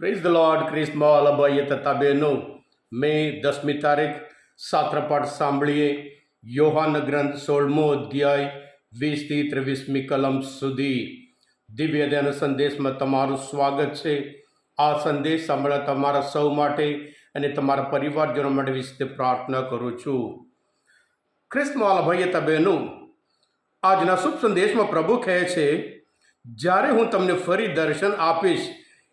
Praise the lord ક્રિસ્મા અલભાઈએ તથા બહેનો મે દસમી તારીખ સાત્રપાઠ સાંભળીએ યોહાન ગ્રંથ સોળમો અધ્યાય વીસથી ત્રેવીસમી કલમ સુધી દિવ્ય ધ્યાન સંદેશમાં તમારું સ્વાગત છે આ સંદેશ સાંભળવા તમારા સૌ માટે અને તમારા પરિવારજનો માટે વિશે પ્રાર્થના કરું છું અલભાઈએ તથા બહેનો આજના શુભ સંદેશમાં પ્રભુ કહે છે જ્યારે હું તમને ફરી દર્શન આપીશ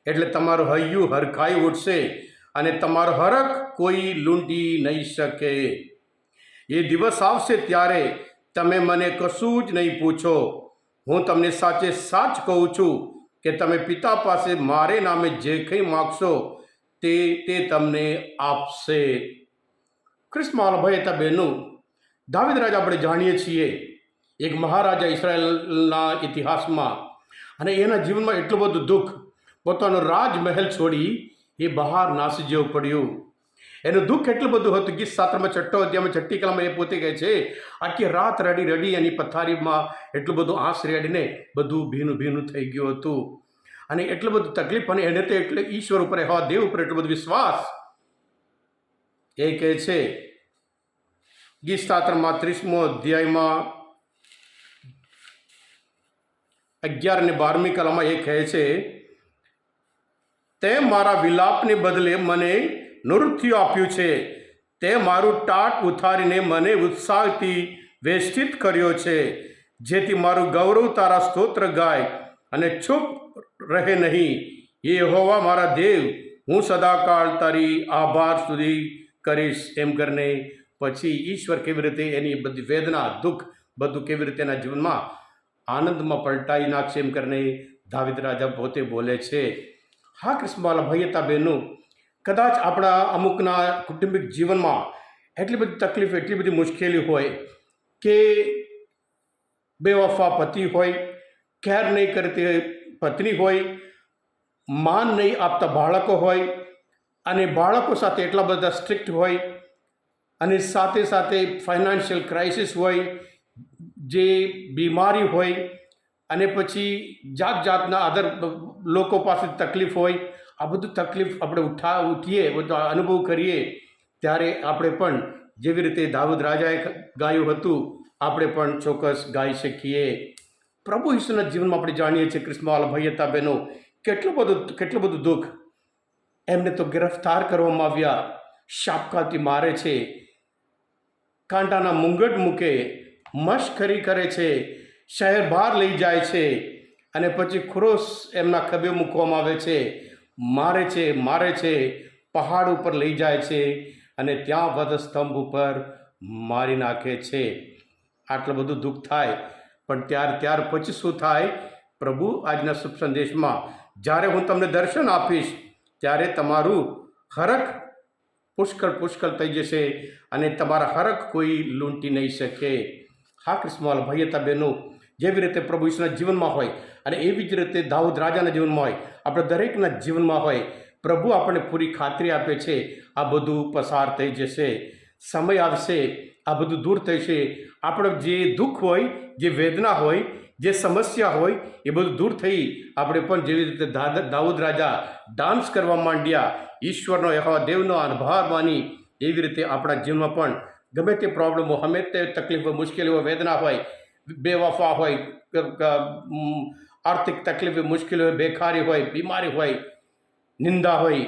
એટલે તમારું હૈયું હરખાઈ ઉઠશે અને તમારો હરખ કોઈ લૂંટી નહીં શકે. એ દિવસ આવશે ત્યારે તમે મને કશું જ નહીં પૂછો. હું તમને સાચે સાચ કહું છું કે તમે પિતા પાસે મારે નામે જે કંઈ માગશો તે તે તમને આપશે. ક્રિસ્માલ હતા બહેનું, દાવિદ રાજા આપણે જાણીએ છીએ, એક મહારાજા ઇસરાયલના ઇતિહાસમાં અને એના જીવનમાં એટલું બધું દુઃખ પોતાનો રાજમહેલ છોડી એ બહાર નાસી જવું પડ્યું. એનું દુઃખ એટલું બધું હતું ગીત સાત્રમાં છઠ્ઠો અધ્યાયમાં છઠ્ઠી કલામાં એ પોતે કહે છે, આખી રાત રડી રડી એની પથારીમાં એટલું બધું આંસ રેડીને બધું ભીનું ભીનું થઈ ગયું હતું. અને એટલું બધું તકલીફ અને એને તો એટલે ઈશ્વર ઉપર હવા દેવ ઉપર એટલો બધો વિશ્વાસ. એ કહે છે, ગીત સાતરમાં ત્રીસમો અધ્યાયમાં અગિયાર અને બારમી કલામાં એ કહે છે તે મારા વિલાપને બદલે મને નૃત્ય આપ્યું છે. તે મારું ટાટ ઉથારીને મને ઉત્સાહથી વેષ્ટિત કર્યો છે. જેથી મારું ગૌરવ તારા સ્તોત્ર ગાય અને ચૂપ રહે નહીં. એ હોવા મારા દેવ, હું સદાકાળ તારી આભાર સુધી કરીશ. એમ કરીને પછી ઈશ્વર કેવી રીતે એની બધી વેદના, દુઃખ બધું કેવી રીતે એના જીવનમાં આનંદમાં પલટાઈ નાખશે એમ કરીને દાવિદ રાજા પોતે બોલે છે. હા કૃષ્ણવાલા ભાઈતા બહેનો, કદાચ આપણા અમુકના કુટુંબિક જીવનમાં એટલી બધી તકલીફ, એટલી બધી મુશ્કેલી હોય કે બેવફા પતિ હોય કેર નહીં કરતી પત્ની હોય, માન નહીં આપતા બાળકો હોય અને બાળકો સાથે એટલા બધા સ્ટ્રિક્ટ હોય અને સાથે સાથે ફાઇનાન્શિયલ ક્રાઇસિસ હોય, જે બીમારી હોય અને પછી જાત જાતના અધર લોકો પાસે તકલીફ હોય, આ બધું તકલીફ આપણે ઉઠા, ઉઠીએ, બધો અનુભવ કરીએ, ત્યારે આપણે પણ જેવી રીતે દાઉદ રાજાએ ગાયું હતું, આપણે પણ ચોક્કસ ગાઈ શકીએ. પ્રભુ ઈશ્વરના જીવનમાં આપણે જાણીએ છીએ કૃષ્ણવાલ ભૈયતા બહેનો, કેટલું બધું કેટલું બધું દુઃખ. એમને તો ગિરફ્તાર કરવામાં આવ્યા શાપકાથી મારે છે. કાંટાના મુંગટ મૂકે મશ્કરી કરે છે. શહેર બહાર લઈ જાય છે અને પછી ખુરોશ એમના ખભે મૂકવામાં આવે છે. મારે છે મારે છે, પહાડ ઉપર લઈ જાય છે અને ત્યાં વધસ્તંભ ઉપર મારી નાખે છે. આટલું બધું દુઃખ થાય. પણ ત્યાર ત્યાર પછી શું થાય? પ્રભુ, આજના શુભ સંદેશમાં જ્યારે હું તમને દર્શન આપીશ, ત્યારે તમારું હરખ પુષ્કળ પુષ્કળ થઈ જશે અને તમારા હરખ કોઈ લૂંટી નહીં શકે. હા, કૃષ્ણવાલ ભાઈયતા બહેનો જેવી રીતે પ્રભુ ઈશ્વરના જીવનમાં હોય અને એવી જ રીતે દાઉદ રાજાના જીવનમાં હોય. આપણે દરેકના જીવનમાં હોય. પ્રભુ આપણને પૂરી ખાતરી આપે છે. આ બધું પસાર થઈ જશે. સમય આવશે. આ બધું દૂર થશે. આપણે જે દુઃખ હોય, જે વેદના હોય, જે સમસ્યા હોય, એ બધું દૂર થઈ આપણે પણ જેવી રીતે દાઉદ રાજા ડાન્સ કરવા માંડ્યા, ઈશ્વરનો એવા દેવનો આભાર માની એવી રીતે આપણા જીવનમાં પણ ગમે તે પ્રોબ્લેમ હોય તે તકલીફ હોય, મુશ્કેલી હોય, વેદના હોય બેવફા હોય આર્થિક તકલીફ, મુશ્કેલી હોય બેકારી હોય, બીમારી હોય, નિંદા હોય,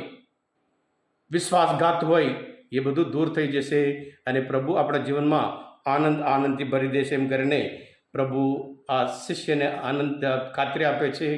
વિશ્વાસઘાત હોય, એ બધું દૂર થઈ જશે અને પ્રભુ આપણા જીવનમાં આનંદ આનંદથી ભરી દેશે એમ કરીને પ્રભુ આ શિષ્યને આનંદ ખાતરી આપે છે.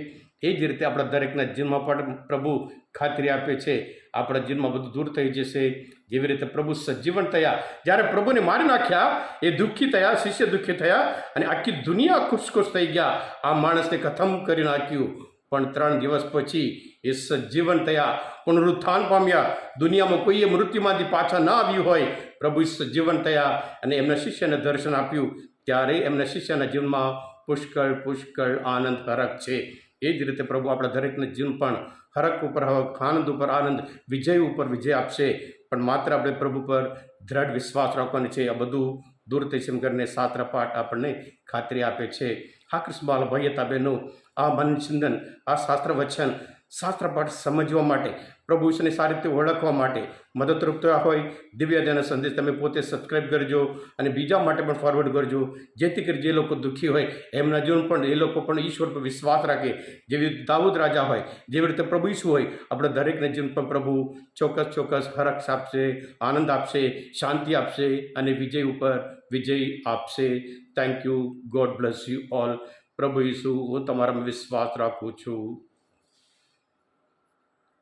એ જ રીતે આપણા દરેકના જીવનમાં પણ પ્રભુ ખાતરી આપે છે. આપણા જીવનમાં બધું દૂર થઈ જશે. જેવી રીતે પ્રભુ સજીવન થયા. જ્યારે પ્રભુને મારી નાખ્યા, એ દુઃખી થયા, શિષ્ય દુઃખી થયા અને આખી દુનિયા ખુશ ખુશ થઈ ગયા. આ માણસને ખતમ કરી નાખ્યું. પણ ત્રણ દિવસ પછી એ સજીવન થયા. પુનરુત્થાન પામ્યા. દુનિયામાં કોઈએ મૃત્યુમાંથી પાછા ના આવ્યું હોય. પ્રભુ સજીવન થયા અને એમના શિષ્યને દર્શન આપ્યું. ત્યારે એમના શિષ્યના જીવનમાં પુષ્કળ પુષ્કળ આનંદ હરક છે. એ જ રીતે પ્રભુ આપણા દરેકને જીવન પણ હરક ઉપર હરક આનંદ ઉપર આનંદ, વિજય ઉપર વિજય આપશે. પણ માત્ર આપણે પ્રભુ પર દ્રઢ વિશ્વાસ રાખવાનો છે. આ બધું દૂર થઈ છે કરીને સાત્ર પાઠ આપણને ખાતરી આપે છે. હા કૃષ્ણબાલ ભાઈયતા બહેનો આ મન ચિંતન આ શાસ્ત્ર વચન શાસ્ત્ર પાઠ સમજવા માટે, પ્રભુ ઈશ્વરને સારી રીતે ઓળખવા માટે મદદરૂપ થયા હોય દિવ્યજન સંદેશ તમે પોતે સબસ્ક્રાઈબ કરજો અને બીજા માટે પણ ફોરવર્ડ કરજો, જેથી કરી જે લોકો દુઃખી હોય, એમના જીવન પણ એ લોકો પણ ઈશ્વર પર વિશ્વાસ રાખે. જેવી દાઉદ રાજા હોય, જેવી રીતે પ્રભુ ઈશુ હોય, આપણા દરેકને જીવન પણ પ્રભુ ચોક્કસ ચોક્કસ હરક્ષ આપશે, આનંદ આપશે, શાંતિ આપશે અને વિજય ઉપર વિજય આપશે. Thank you God bless you all પ્રભુ ઈસુ, હું તમારામાં વિશ્વાસ રાખું છું.